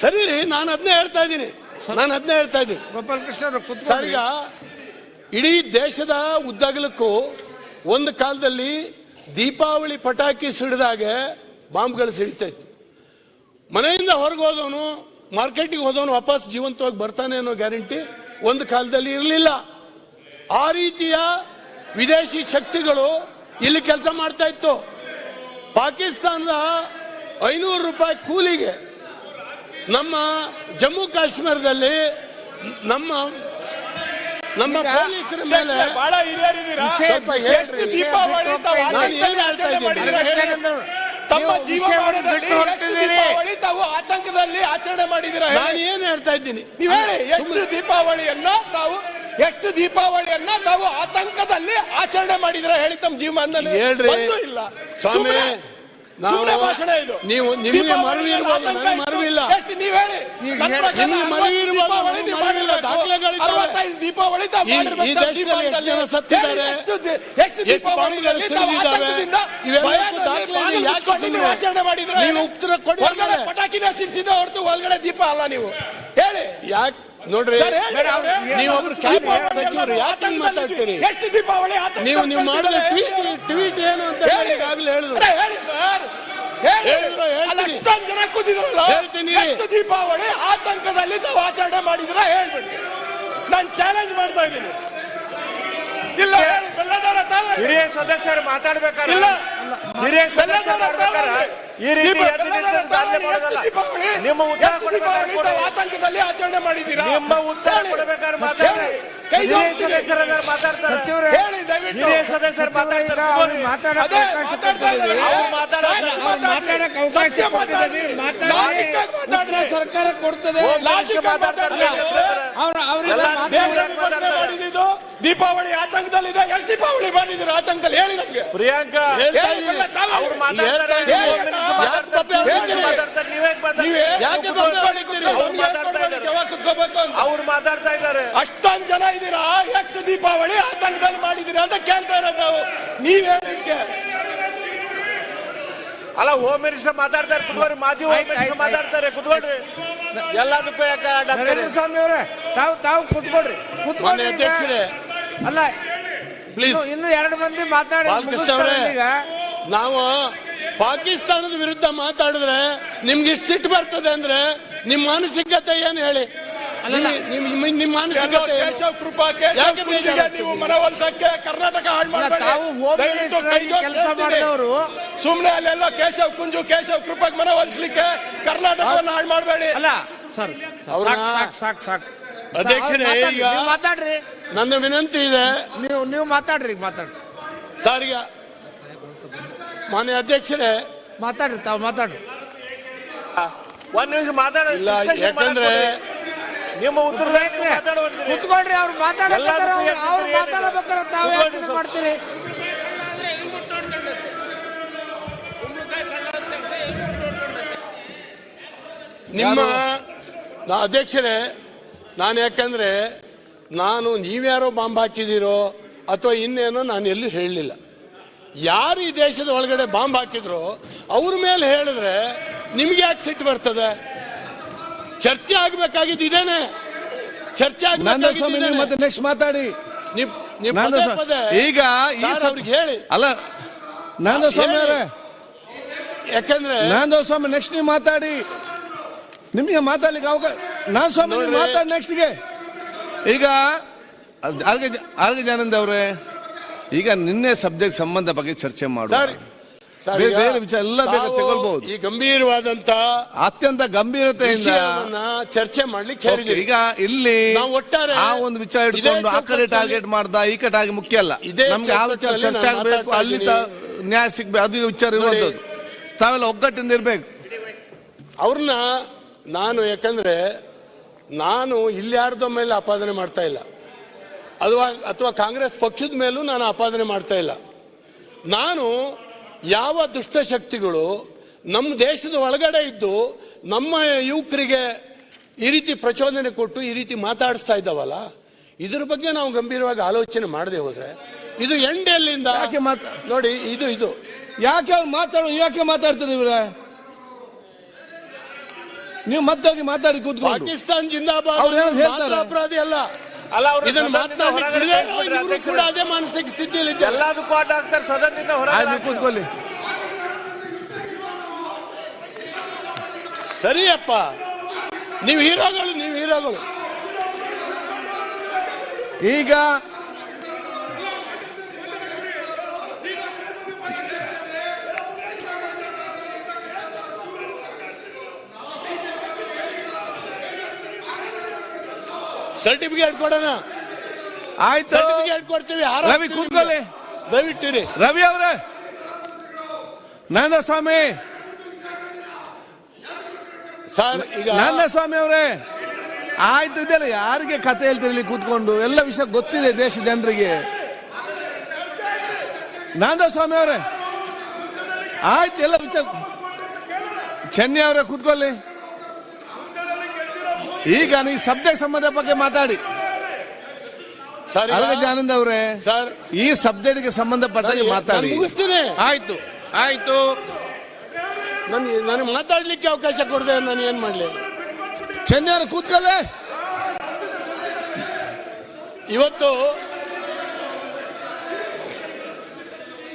ಸರಿ ರೀ ನಾನು ಅದನ್ನೇ ಹೇಳ್ತಾ ಇದ್ದೀನಿ. ನಾನು ಅದನ್ನೇ ಹೇಳ್ತಾ ಇದ್ದೀನಿ. ಗೋಪಾಲಕೃಷ್ಣ ಸರ್ ಈಗ ಇಡೀ ದೇಶದ ಉದ್ದಗಲಕ್ಕೂ ಒಂದು ಕಾಲದಲ್ಲಿ ದೀಪಾವಳಿ ಪಟಾಕಿ ಸಿಡಿದಾಗೆ ಬಾಂಬ್ಗಳು ಸಿಡಿತಾ ಇತ್ತು. ಮನೆಯಿಂದ ಹೊರಗೆ ಹೋದವನು ಮಾರ್ಕೆಟಿಗೆ ಹೋದವನು ವಾಪಸ್ ಜೀವಂತವಾಗಿ ಬರ್ತಾನೆ ಅನ್ನೋ ಗ್ಯಾರಂಟಿ ಒಂದು ಕಾಲದಲ್ಲಿ ಇರಲಿಲ್ಲ. ಆ ರೀತಿಯ ವಿದೇಶಿ ಶಕ್ತಿಗಳು ಇಲ್ಲಿ ಕೆಲಸ ಮಾಡ್ತಾ ಇತ್ತು. ಪಾಕಿಸ್ತಾನದ ಐನೂರು ರೂಪಾಯಿ ಕೂಲಿಗೆ ನಮ್ಮ ಜಮ್ಮು ಕಾಶ್ಮೀರದಲ್ಲಿ ನಮ್ಮ ನಮ್ಮ ಪೊಲೀಸರ ಮೇಲೆ ಬಹಳ? ತಮ್ಮ ತಾವು ಆತಂಕದಲ್ಲಿ ಆಚರಣೆ ಮಾಡಿದಿರ? ನಾನು ಏನ್ ಹೇಳ್ತಾ ಇದ್ದೀನಿ? ನೀವು ಹೇಳಿ ಎಷ್ಟು ದೀಪಾವಳಿಯನ್ನ ತಾವು ಎಷ್ಟು ದೀಪಾವಳಿಯನ್ನ ತಾವು ಆತಂಕದಲ್ಲಿ ಆಚರಣೆ ಮಾಡಿದಿರ ಹೇಳಿ ತಮ್ಮ ಜೀವಮಾನದಲ್ಲಿ ಹೇಳ್ರಿ. ಇಲ್ಲ. ಸ್ವಾಮಿ, ನಾವು- ಭಾಷಣ ಇದು. ನೀವು- ನಿಮಗೆ ಮರವಿ ಇರಬಹುದು ಇರ್ಬೋದು, ನನಗೆ. ಎಷ್ಟು ನೀವ್ ಹೇಳಿ. ನಿಮಗೆ ಇರ್ಬೋದು, ನನಗೆ. ದಾಖಲೆಗಳಿದ್ದಾವೆ. ದೀಪಾವಳಿ ತಾವು ಈ- ದೇಶದಲ್ಲಿ ಎಷ್ಟು ಜನ ಸತ್ತಿದ್ದಾರೆ? ಎಷ್ಟು ದಿ- ಎಷ್ಟು ಎಷ್ಟು ದೀಪಾವಳಿಗಳಲ್ಲಿ ತಾವು ಬಾಂಬ್ಗಳು ಆತಂಕದಿಂದ ಇವೆಲ್ಲ ಭಯದಲ್ಲಿ ದಾಖಲೆ ಯಾಕೆ ಆಚರಣೆ ಮಾಡಿದ್ರೆ ನೀವು ಉತ್ತರ ಕೊಡಿ. ಪಟಾಕಿನ ಸಿಡಿಸಿದ ಹೊರತು ಒಳಗಡೆ ದೀಪ ಅಲ್ಲ ನೀವು. ಹೇಳಿ. ಯಾಕೆ ನೋಡ್ರಿ. ನೀವು ಸಚಿವರು ಯಾಕೆ ಮಾತಾಡ್ತೀರಿ ಎಷ್ಟು ದೀಪಾವಳಿ ನೀವು ನೀವು ಮಾಡಿದ? ಟ್ವೀಟ್ ಟ್ವೀಟ್ ಏನು ಅಂತ ಹೇಳಿ ಹೇಳಿ. ಈಗಾಗಲೇ ಹೇಳಿದ್ರು ಹೇಳಿ ಸರ್ ಜನ ಕೂತಿದ್ರಲ್ಲ ಹೇಳ್ತೀನಿ. ಎಷ್ಟು ದೀಪಾವಳಿ ಆತಂಕದಲ್ಲಿ ತಾವು ಆಚರಣೆ ಮಾಡಿದ್ರ ಹೇಳ್ಬಿಡಿ ನಾನು ಚಾಲೆಂಜ್ ಮಾಡ್ತಾ ಇದ್ದೀನಿ ಇಲ್ಲ ಬೆಲ್ಲದವರ. ಹಿರಿಯ ಸದಸ್ಯರು ಮಾತಾಡ್ಬೇಕಾದ್ರೆ ಇಲ್ಲ ಹಿರಿಯ ಸದಸ್ಯರು ಈ ರೀತಿ. ನಿಮ್ಮ ಉತ್ತರ. ಆತಂಕದಲ್ಲಿ ಆಚರಣೆ ಮಾಡಿದ್ದೀರಾ? ನಿಮ್ಮ ಉತ್ತರ. ಕೊಡ್ಬೇಕಾದ್ರೆ ಕೈ ಹಿರಿಯ ಜೋಡಿಸಿ. ಮಾತಾಡ್ತಾರೆ. ಹೇಳಿ ದಯವಿಟ್ಟು. ಹಿರಿಯ ಸದಸ್ಯರು ಮಾತಾಡ್ತಾರೆ. ಮಾತಾಡೋಕೆ ಮಾತಾಡಕ್ಕೆ ಅವಕಾಶ. ಮಾತಾಡಿ. ಸರ್ಕಾರ ಕೊಡ್ತದೆ. ಮಾತಾಡ್ತಾರೆ. ಅವ್ರ ಮಾತಾಡಿ. ವಿಭಜನೆ ಮಾಡಿದ್ದು ದೀಪಾವಳಿ ಆತಂಕದಲ್ಲಿದೆ. ಎಷ್ಟು ದೀಪಾವಳಿ ಮಾಡಿದ್ರು ಆತಂಕದಲ್ಲಿ? ಹೇಳಿ ನಮ್ಗೆ. ಪ್ರಿಯಾಂಕಾ ಅವ್ರು ಮಾತಾಡ್ತಾರೆ. ಅವ್ರು ಮಾತಾಡ್ತಾ ಇದ್ದಾರೆ. ಅಷ್ಟೊಂದ್ ಜನ ಇದ್ದೀರಾ? ಎಷ್ಟು ದೀಪಾವಳಿ ಆತಂಕದಲ್ಲಿ ಮಾಡಿದಿರಿ ಅಂತ ಕೇಳ್ತಾ ಇರೋದು ನಾವು. ನೀವ್ ಹೇಳಿದ್ಕೆ ಅಲ್ಲ ಹೋಮ್ ಮಿನಿಸ್ಟರ್ ಮಾತಾಡ್ತಾರೆ. ಕುತ್ಕೊಳ್ರಿ ಮಾಜಿ ಹೋಮ್ ಮಿನಿಸ್ಟರ್ ಮಾತಾಡ್ತಾರೆ. ಕುತ್ಕೊಳ್ರಿ ಎಲ್ಲದಕ್ಕೂ ಯಾಕೆ ಡಾಕ್ಟರ್ ಸ್ವಾಮಿ ಅವರೇ ತಾವು ತಾವು ಕುತ್ಕೊಳ್ರಿ. ಕುತ್ಕೊಂಡ್ರಿ. ಅಧ್ಯಕ್ಷರೇ ಅಲ್ಲ ಪ್ಲೀಸ್ ಇನ್ನು- ಎರಡು ಮಂದಿ ಮಾತಾಡಿ ಈಗ. ನಾವು ಪಾಕಿಸ್ತಾನದ ವಿರುದ್ಧ ಮಾತಾಡಿದ್ರೆ ನಿಮ್ಗೆ ಇಷ್ಟು ಸಿಟ್ಟು ಬರ್ತದೆ ಅಂದ್ರೆ ನಿಮ್ ಮಾನಸಿಕತೆ ಏನು ಹೇಳಿ? ನಿಮ್- ನಿಮ್- ನಿಮ್- ನಿಮ್ ಮಾನಸಿಕತೆ ಏನು? ಕೇಶವ್ ಕೃಪಾ ಕೇಶವ್ ಯಾಕೆ ಕುಂಜಿಗೆ ನೀವು ಮನವೊಲಿಸಕ್ಕೆ? ಕರ್ನಾಟಕ ಹಾಳು ತಾವು ಹೋಮ್ ಮಿನಿಸ್ಟರ್ ಕೆಲಸ. ಮಾಡಿದವರು ಸುಮ್ನೆ ಅಲ್ಲೆಲ್ಲ ಕೇಶವ್ ಕುಂಜು ಕೇಶವ್ ಕೃಪಕ್ ಮನವೊಲಿಸ್ಲಿಕ್ಕೆ ಕರ್ನಾಟಕವನ್ನು ಹಾಳು ಮಾಡಬೇಡಿ. ಅಲ್ಲ ಸರ್ ಅವ್ರನ್ನ- ಸಾಕ್ ಸಾಕ್ ಸಾಕ್ ಸಾಕ್. ಅಧ್ಯಕ್ಷರೇ, ಮಾತಾಡ್ರಿ, ಈಗ- ನೀವು ಮಾತಾಡ್ರಿ. ನನ್ನ ವಿನಂತಿ ಇದೆ. ನೀವು ನೀವು ಮಾತಾಡ್ರಿ ಈಗ ಮಾತಾಡ್ರಿ. ಸರ್ ಈಗ ಮಾನ್ಯ ಅಧ್ಯಕ್ಷರೇ. ಮಾತಾಡ್ರಿ ತಾವು ಮಾತಾಡ್ರಿ. ಒಂದ್ ನಿಮಿಷ ಮಾತಾಡ ಇಲ್ಲ ಯಾಕಂದ್ರೆ ನಿಮ್ಮ ಉತ್ತರ ನೀವು ಮಾತಾಡುವಂತೀರಿ ಕುತ್ಕೊಳ್ರಿ ಅವ್ರು ಮಾತಾಡಕತ್ತಾರ ಅವ್ರು ಅವ್ರು. ಮಾತಾಡಬೇಕಾರೆ ತಾವ್ ಯಾಕೆ ಇದು. ಮಾಡ್ತೀರಿ? ನಿಮ್ಮ ನಾ- ಅಧ್ಯಕ್ಷರೇ ನಾನು ಯಾಕಂದ್ರೆ ನಾನು ನೀವ್ಯಾರೋ ಬಾಂಬ್ ಹಾಕಿದ್ದೀರೋ ಅಥವಾ ಇನ್ನೇನೋ ನಾನು ಎಲ್ಲೂ ಹೇಳಲಿಲ್ಲ. ಯಾರು ಈ ದೇಶದ ಒಳಗಡೆ ಬಾಂಬ್ ಹಾಕಿದ್ರು ಅವ್ರ ಮೇಲೆ ಹೇಳಿದ್ರೆ ನಿಮ್ಗೆ ಯಾಕೆ ಸಿಟ್ಟು ಬರ್ತದೆ? ಚರ್ಚೆ ಆಗ್ಬೇಕಾಗಿದ್ದು ಇದೇನೆ. ಚರ್ಚೆ ನೀವು ಮತ್ತೆ ನೆಕ್ಸ್ಟ್ ಮಾತಾಡಿ. ಈಗ ಅವ್ರಿಗೆ ಹೇಳಿ. ಅಲ್ಲ ನಂದಸ್ವಾಮಿ ಅವರೇ. ಯಾಕಂದ್ರೆ ನಂದಸ್ವಾಮಿ ನೆಕ್ಸ್ಟ್ ನೀವು ಮಾತಾಡಿ. ನಿಮಗೆ ಮಾತಾಡ್ಲಿಕ್ಕೆ ಅವಕಾಶ ನಾನ್ ಸ್ವಾಮಿ. ಮಾತಾಡಿ ನೆಕ್ಸ್ಟ್ಗೆ ಈಗ ಆರ್ಗ ಆರ್ಗೆ ಜಾನಂದ್ ಅವರೇ. ಈಗ ನಿನ್ನೆ ಸಬ್ಜೆಕ್ಟ್ ಸಂಬಂಧ ಬಗ್ಗೆ ಚರ್ಚೆ ಮಾಡು ಸರ್. ಬೇರೆ ಈಗ ಬೇರೆ ವಿಚಾರ ಎಲ್ಲ ಬೇಗ ತಗೊಳ್ಬಹುದು. ಈ ಗಂಭೀರವಾದಂತ ಅತ್ಯಂತ ಗಂಭೀರತೆಯಿಂದ ವಿಷಯವನ್ನ ಚರ್ಚೆ ಮಾಡ್ಲಿಕ್ಕೆ ಹೇಳಿದ್ದೀರಿ ಈಗ ಇಲ್ಲಿ ನಾವು ಒಟ್ಟಾರೆ ಆ ಒಂದು ವಿಚಾರ ಇದೇ ಇಟ್ಕೊಂಡು ಆ ಕಡೆ ಚೌಕಟ್ಟಲ್ಲಿ- ಟಾರ್ಗೆಟ್ ಮಾಡ್ದ ಈ ಕಡೆ ಆಗಿ ಮುಖ್ಯ ಅಲ್ಲ. ಇದೇ ನಮ್ಗೆ ಯಾವ ವಿಚಾರ ಚೌಕಟ್ಟಲ್ಲಿ ಚರ್ಚೆ ನಾನು ಆಗ್ಬೇಕು ಮಾತಾಡ್ತಾ ಅಲ್ಲಿ ತ- ನ್ಯಾಯ ಸಿಗ್ಬೇಕು ಅದು ವಿಚಾರ. ಇರುವಂತದ್ದು. ತಾವೆಲ್ಲ ಒಗ್ಗಟ್ಟಿಂದ ಇರ್ಬೇಕು. ಅವ್ರನ್ನ ನಾನು ಯಾಕಂದ್ರೆ ನಾನು ಇಲ್ಯಾರ್ದೋ ಮೇಲೆ ಆಪಾದನೆ ಮಾಡ್ತಾ ಇಲ್ಲ. ಅದು ಅಥವಾ ಕಾಂಗ್ರೆಸ್ ಪಕ್ಷದ ಮೇಲೂ ನಾನು ಆಪಾದನೆ ಮಾಡ್ತಾ ಇಲ್ಲ. ನಾನು ಯಾವ ದುಷ್ಟಶಕ್ತಿಗಳು ನಮ್ಮ ದೇಶದ ಒಳಗಡೆ ಇದ್ದು ನಮ್ಮ ಯುವಕರಿಗೆ ಈ ರೀತಿ ಪ್ರಚೋದನೆ ಕೊಟ್ಟು ಈ ರೀತಿ ಮಾತಾಡಿಸ್ತಾ ಇದ್ದಾವಲ್ಲ ಇದ್ರ ಬಗ್ಗೆ ನಾವು ಗಂಭೀರವಾಗಿ ಆಲೋಚನೆ ಮಾಡದೆ ಹೋದ್ರೆ ಇದು ಎಂಡ್ ಎಲ್ಲಿಂದ ಯಾಕೆ ಮಾತ- ನೋಡಿ ಇದು ಇದು. ಯಾಕೆ ಅವ್ರು ಮಾತಾಡೋ ಯಾಕೆ ಮಾತಾಡ್ತಾರೆ ಇವ್ರೆ? ನೀವು ಮದ್ದಾಗಿ ಮಾತಾಡಿ ಕೂತ್ಕೊಂಡು. ಪಾಕಿಸ್ತಾನ್ ಜಿಂದಾಬಾದ್ ಅಪರಾಧಿ ಅಲ್ಲ. ಅಲ್ಲ ಅವರು ಇದನ್ನ ಸದನದಿಂದ ಹೊರಗಡೆ ಕಳಿಸ್ಬಿಟ್ರೆ ಮಾತನಾಡಿ ಕೂಡ ಅದೇ ಮಾನಸಿಕ ಸ್ಥಿತಿಯಲ್ಲಿ ಎಲ್ಲದಕ್ಕೂ ಅಡ್ಡ ಆಗ್ತಾರೆ ಸದನದಿಂದ ಹೊರಗೆ ಹೊರಗಡೆ ಕೂತ್ಕೊಳ್ಳಿ. ಸರಿಯಪ್ಪ. ನೀವು ಹೀರೋಗಳು ನೀವು ಹೀರೋಗಳು. ಈಗ ಸರ್ಟಿಫಿಕೇಟ್ ಕೊಡೋಣ. ಆಯ್ತು. ಸರ್ಟಿಫಿಕೇಟ್ ಕೊಡ್ತೀವಿ ರವಿ ಕೂತ್ಕೊಳ್ಳಿ. ದಯವಿಟ್ಟಿರಿ. ರವಿ ಅವರೇ. ನಂದಸ್ವಾಮಿ. ಸರ್ ಈಗ ನಂದಸ್ವಾಮಿ ಅವರೇ. ಆಯ್ತು ಇದೆಲ್ಲ ಯಾರಿಗೆ ಕತೆ ಹೇಳ್ತೀರಿ ಇಲ್ಲಿ ಕೂತ್ಕೊಂಡು? ಎಲ್ಲ ವಿಷಯ ಗೊತ್ತಿದೆ ದೇಶ ಜನರಿಗೆ. ನಂದಸ್ವಾಮಿ ಅವರೇ. ಆಯ್ತು ಎಲ್ಲ ವಿಷಯ ಚೆನ್ನೈ ಅವರೇ ಕೂತ್ಕೊಳ್ಳಿ. ಈಗ ನೀವು ಸಬ್ಜೆಕ್ಟ್ ಸಂಬಂಧ ಬಗ್ಗೆ ಮಾತಾಡಿ. ಸರ್. ಜಾನಂದ್ ಆನಂದ್ ಅವರೇ ಸರ್. ಈ ಸಬ್ಜೆಕ್ಟ್ಗೆ ಸಂಬಂಧಪಟ್ಟ ಹಾಗೆ ಮಾತಾಡಿ. ಮುಗಿಸ್ತೀನಿ. ಆಯ್ತು ಆಯ್ತು. ನನ್ಗೆ ನನಗೆ ಮಾತಾಡ್ಲಿಕ್ಕೆ ಅವಕಾಶ ಕೊಡದೆ ನಾನು ಏನ್ ಮಾಡ್ಲಿ? ಚೆನ್ನೈ ಕೂತ್ಕಲ್ಲೇ. ಇವತ್ತು